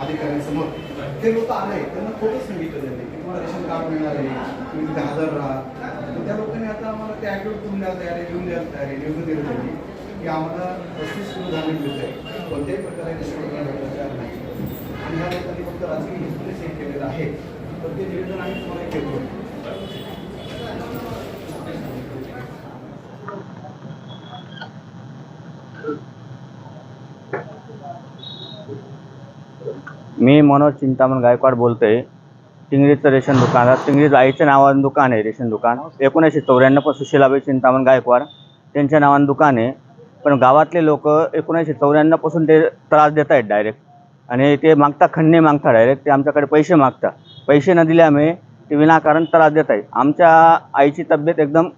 अधिकाऱ्यांसमोर. ते लोक आले त्यांना खोटं सांगितलं त्यांनी की तुम्हाला रेशन कार्ड मिळणार आहे तुम्ही तिथे हजर राहा. तर त्या लोकांनी आता आम्हाला ते ॲग्रीमेंट करून द्यायला तयार आहे लिहून द्यायला तयार आहे निवेदन दिलं त्यांनी की आम्हाला रस्ते सुरू झाले मिळत आहे कोणत्याही प्रकारे रेशन कार्ड तयार नाही. आणि ह्या लोकांनी फक्त राजकीय हिस्ट्री सेट केलेलं आहे. तर ते निवेदन आम्ही तुम्हाला केलं मी मनोज चिंतामण गायकवाड बोलतोय. टिंगरीचं रेशन दुकान. आहे टिंगरीचं आईच्या नावानं दुकान आहे रेशन दुकान. एकोणीसशे चौऱ्याण्णव पण सुशीलाबाई चिंतामण गायकवाड. त्यांच्या नावानं दुकान आहे. पण गावातले लोक एकोणीसशे चौऱ्याण्णवपासून ते त्रास देत आहेत डायरेक्ट आणि ते मागता खंडणी मागता डायरेक्ट ते आमच्याकडे पैसे मागता पैसे न दिल्यामुळे ते विनाकारण त्रास देत आहे आमच्या आईची तब्येत एकदम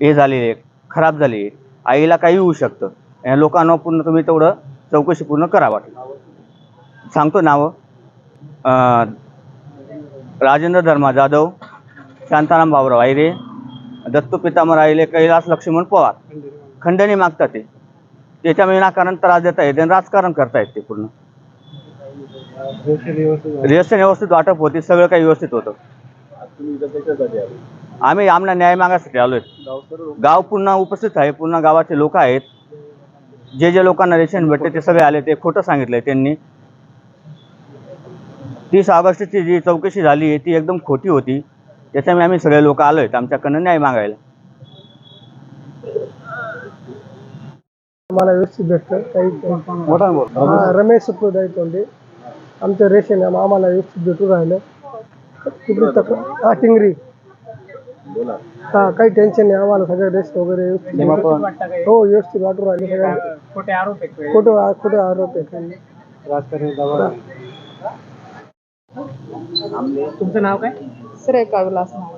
हे झालेली आहे खराब झाली आहे. आईला काही होऊ शकतं. या लोकांना पूर्ण तुम्ही तेवढं चौकशी पूर्ण करावं सांगतो नावं. राजेंद्र धर्मा जाधव शांताराम बाबराव आयरे दत्तू पितामर आईले कैलास लक्ष्मण पवार खंडणी मागतात ते त्याच्या विनाकारण त्रास देता येते आणि राजकारण करतायत ते पूर्ण रेशन व्यवस्थित वाटप होते सगळं काही व्यवस्थित होतं आम्ही आम्हाला न्याय मागासाठी आलोय गाव पुन्हा उपस्थित आहे पूर्ण गावाचे लोक आहेत जे जे लोकांना रेशन भेटते ते सगळे आले ते खोटं सांगितलंय त्यांनी तीस ऑगस्टची जी चौकशी झाली आहे ती एकदम खोटी होती. त्याच्यामुळे आम्ही सगळे लोक आलो आहेत आमच्याकडनं न्याय मागायला. मला व्यवस्थित भेटतं काही हा, रमेश सुप्रदाय तोंडे. आमचं रेशन आहे, आम्हाला व्यवस्थित भेटून राहिलं. कुठली तक हा टिंगरी. हा काही टेन्शन नाही. आम्हाला सगळं रेस्ट वगैरे व्यवस्थित हो व्यवस्थित वाटून राहिले सगळ्यांना खोटे आरोप आहे खोटं खोटे आरोप आहे तुमचं नाव काय? सुरेखा विलास नाव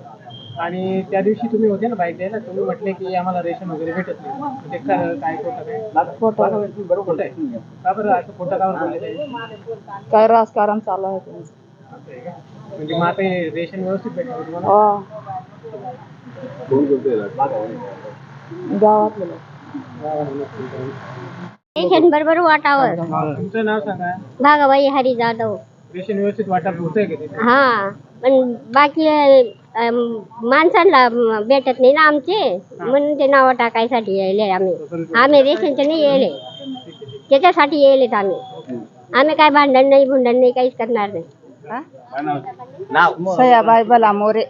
आणि त्या दिवशी तुम्ही होते ना बाईक द्यायला तुम्ही म्हटले की आम्हाला रेशन वगैरे भेटत नाही. म्हणजे क- काय खोटं काय? खोटं बरोबर आहे. का बरं? असं खोटं कावर बोलले ते? काय राजकारण चालू आहे त्यांचं असं आहे का? म्हणजे मग आता हे रेशन व्यवस्थित भेटलं तुम्हाला? हो. गावातले लोक. पेशंट बरोबर वाटावर तुमचं नाव सांगा. भागाबाई हरी जाधव. रेशन व्यवस्थित वाटप होतंय का तिथे हा पण बाकी अम, माणसांना भेटत नाही ना आमचे. म्हणून ते नावं टाकायसाठी यायले आम्ही. आम्ही रेशनचे नाही यायले. त्याच्यासाठी यायलेत आम्ही. आम्ही काय भांडण नाही भुंडण नाही काहीच करणार नाही. सयाबाई बला मोरे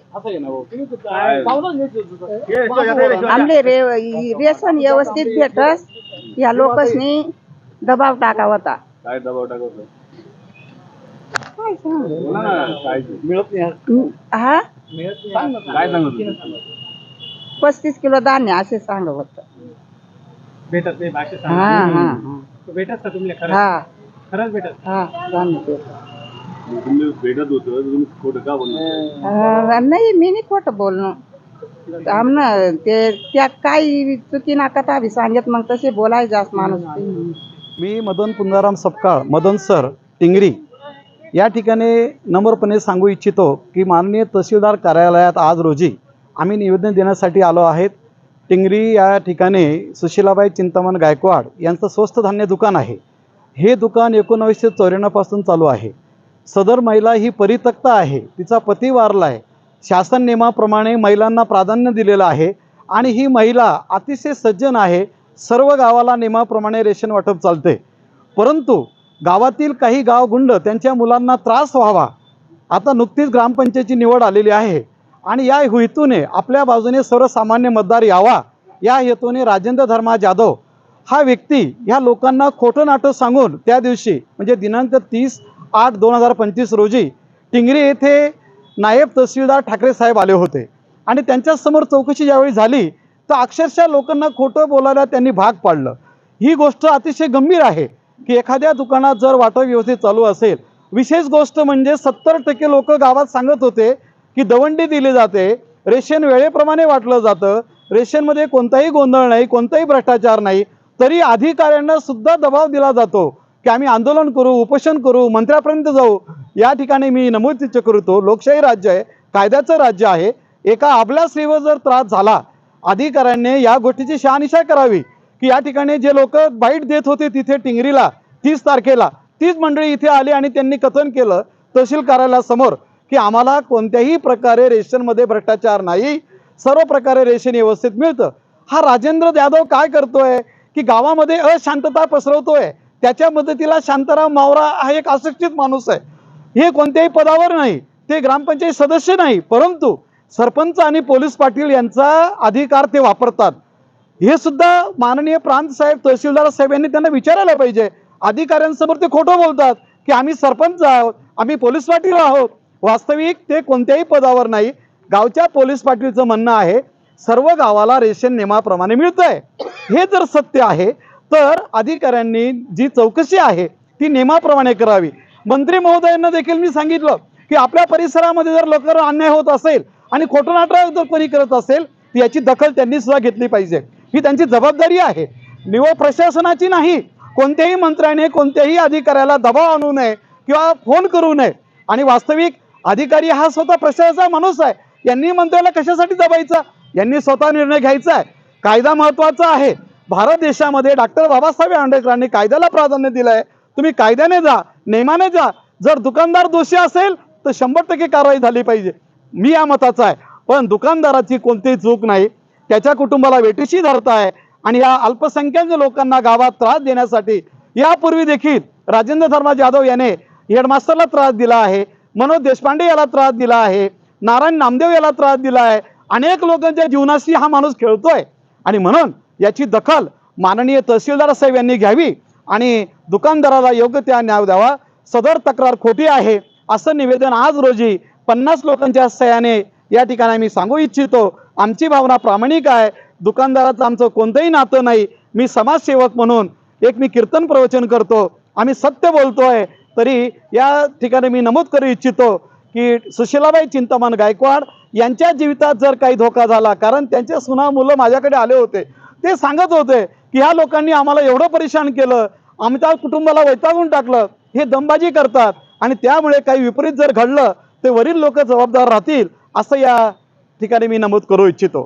आमले रे रेशन व्यवस्थित भेटस. या लोकसनी दबाव टाका होता काय दबाव टाकतो काय सांगू? मिळत नाही काय सांगत पस्तीस किलो धान्य असे सांगत होत. भेटत नाही हा हा. भेटत का तुम्हाला हा. खरंच भेटत हा धान्य तुम्ही भेटत होतं तुम्ही खोटं का बोलणार अं, नाही मी नाही खोटं बोलणं. ते त्या काही चुकी नाका बी सांगत मग तसे बोलाय जास्त माणूस. मी मदन पुंजाराम सपकाळ मदन सर टिंगरी. या ठिकाणी नम्रपणे सांगू इच्छितो की माननीय तहसीलदार कार्यालयात आज रोजी आम्ही निवेदन देण्यासाठी आलो आहेत. टिंगरी या ठिकाणी सुशीलाबाई चिंतामण गायकवाड यांचं स्वस्त धान्य दुकान आहे. हे दुकान एकोणावीसशे चौऱ्याण्णवपासून चालू आहे. सदर महिला ही परित्यक्त आहे. तिचा पती वारला आहे. शासन नियमाप्रमाणे महिलांना प्राधान्य दिलेलं आहे आणि ही महिला अतिशय सज्जन आहे. सर्व गावाला नियमाप्रमाणे रेशन वाटप चालते परंतु गावातील काही गावगुंड त्यांच्या मुलांना त्रास व्हावा. आता नुकतीच ग्रामपंचायतीची निवड आलेली आहे. आणि या हेतूने आपल्या बाजूने सर्वसामान्य मतदार यावा. या हेतूने राजेंद्र धर्मा जाधव हा व्यक्ती ह्या लोकांना खोटं नाटं सांगून त्या दिवशी म्हणजे दिनांक तीस आठ दोन हजार पंचवीस रोजी टिंगरी येथे नायब तहसीलदार ठाकरे साहेब आले होते. आणि त्यांच्यासमोर चौकशी ज्यावेळी झाली तर अक्षरशः लोकांना खोटं बोलायला त्यांनी भाग पाडलं. ही गोष्ट अतिशय गंभीर आहे. की एखाद्या दुकानात जर वाटप व्यवस्थित चालू असेल विशेष गोष्ट म्हणजे सत्तर टक्के लोक गावात सांगत होते की दवंडी दिली जाते रेशन वेळेप्रमाणे वाटलं जातं रेशनमध्ये कोणताही गोंधळ नाही कोणताही भ्रष्टाचार नाही तरी अधिकाऱ्यांना सुद्धा दबाव दिला जातो की आम्ही आंदोलन करू उपोषण करू मंत्र्यापर्यंत जाऊ. या ठिकाणी मी नमूद करतो लोकशाही राज्य आहे कायद्याचं राज्य आहे. एका आपल्या स्त्रीवर जर त्रास झाला अधिकाऱ्यांनी या गोष्टीची शहानिशा करावी. की या ठिकाणी जे लोक बाईट देत होते तिथे टिंगरीला तीस तारखेला तीच मंडळी इथे आली आणि त्यांनी कथन केलं तहसील कार्यालयासमोर की आम्हाला कोणत्याही प्रकारे रेशनमध्ये भ्रष्टाचार नाही सर्व प्रकारे रेशन व्यवस्थित मिळतं. हा राजेंद्र यादव काय करतोय? की गावामध्ये अशांतता पसरवतोय. त्याच्या मदतीला शांताराम मावरा हा एक अशिक्षित माणूस आहे. हे कोणत्याही पदावर नाही ते ग्रामपंचायत सदस्य नाही परंतु सरपंच आणि पोलीस पाटील यांचा अधिकार ते वापरतात. हे सुद्धा माननीय प्रांत साहेब तहसीलदार साहेब यांनी त्यांना विचारायला पाहिजे. अधिकाऱ्यांसमोर ते खोटं बोलतात की आम्ही सरपंच आहोत आम्ही पोलीस पाटील आहोत. वास्तविक ते कोणत्याही पदावर नाही. गावच्या पोलीस पाटीलचं म्हणणं आहे सर्व गावाला रेशन नियमाप्रमाणे मिळतंय. हे जर सत्य आहे तर अधिकाऱ्यांनी जी चौकशी आहे ती नियमाप्रमाणे करावी. मंत्री महोदयांना देखील मी सांगितलं की आपल्या परिसरामध्ये जर लोकांवर अन्याय होत असेल आणि खोटं नाटक जर कोणी करत असेल याची दखल त्यांनी सुद्धा घेतली पाहिजे. ही त्यांची जबाबदारी आहे. निवड प्रशासनाची नाही. कोणत्याही मंत्र्याने कोणत्याही अधिकाऱ्याला दबाव आणू नये किंवा फोन करू नये. आणि वास्तविक अधिकारी हा स्वतः प्रशासनाचा माणूस आहे. यांनी मंत्र्याला कशासाठी दबायचा? यांनी स्वतः निर्णय घ्यायचा आहे. कायदा महत्त्वाचा आहे. भारत देशामध्ये डॉक्टर बाबासाहेब आंबेडकरांनी कायद्याला प्राधान्य दिलं आहे तुम्ही कायद्याने जा नेमाने जा. जर दुकानदार दोषी असेल तर शंभर टक्के कारवाई झाली पाहिजे. मी या मताचा आहे. पण दुकानदाराची कोणतीही चूक नाही. त्याच्या कुटुंबाला वेटीशी धरताय आणि या अल्पसंख्याक लोकांना गावात त्रास देण्यासाठी यापूर्वी देखील राजेंद्र धर्मा जाधव याने हेडमास्टरला त्रास दिला आहे मनोज देशपांडे याला त्रास दिला आहे नारायण नामदेव याला त्रास दिला आहे. अनेक लोकांच्या जीवनाशी हा माणूस खेळतोय. आणि म्हणून याची दखल माननीय तहसीलदार साहेब यांनी घ्यावी आणि दुकानदाराला योग्य त्या न्याय द्यावा. सदर तक्रार खोटी आहे असं निवेदन आज रोजी पन्नास लोकांच्या सह्याने या ठिकाणी आम्ही सांगू इच्छितो. आमची भावना प्रामाणिक आहे. दुकानदाराचं आमचं कोणतंही नातं नाही. मी समाजसेवक म्हणून एक मी कीर्तन प्रवचन करतो. आम्ही सत्य बोलतोय. तरी या ठिकाणी मी नमूद करू इच्छितो की सुशीलाबाई चिंतामण गायकवाड यांच्या जीवितात जर काही धोका झाला कारण त्यांचे सुना मुलं माझ्याकडे आले होते. ते सांगत होते की ह्या लोकांनी आम्हाला एवढं परेशान केलं. आमच्या कुटुंबाला वैतागून टाकलं. हे दमबाजी करतात. आणि त्यामुळे काही विपरीत जर घडलं ते वरील लोक जबाबदार राहतील असं या ठिकाणी मी नमूद करू इच्छितो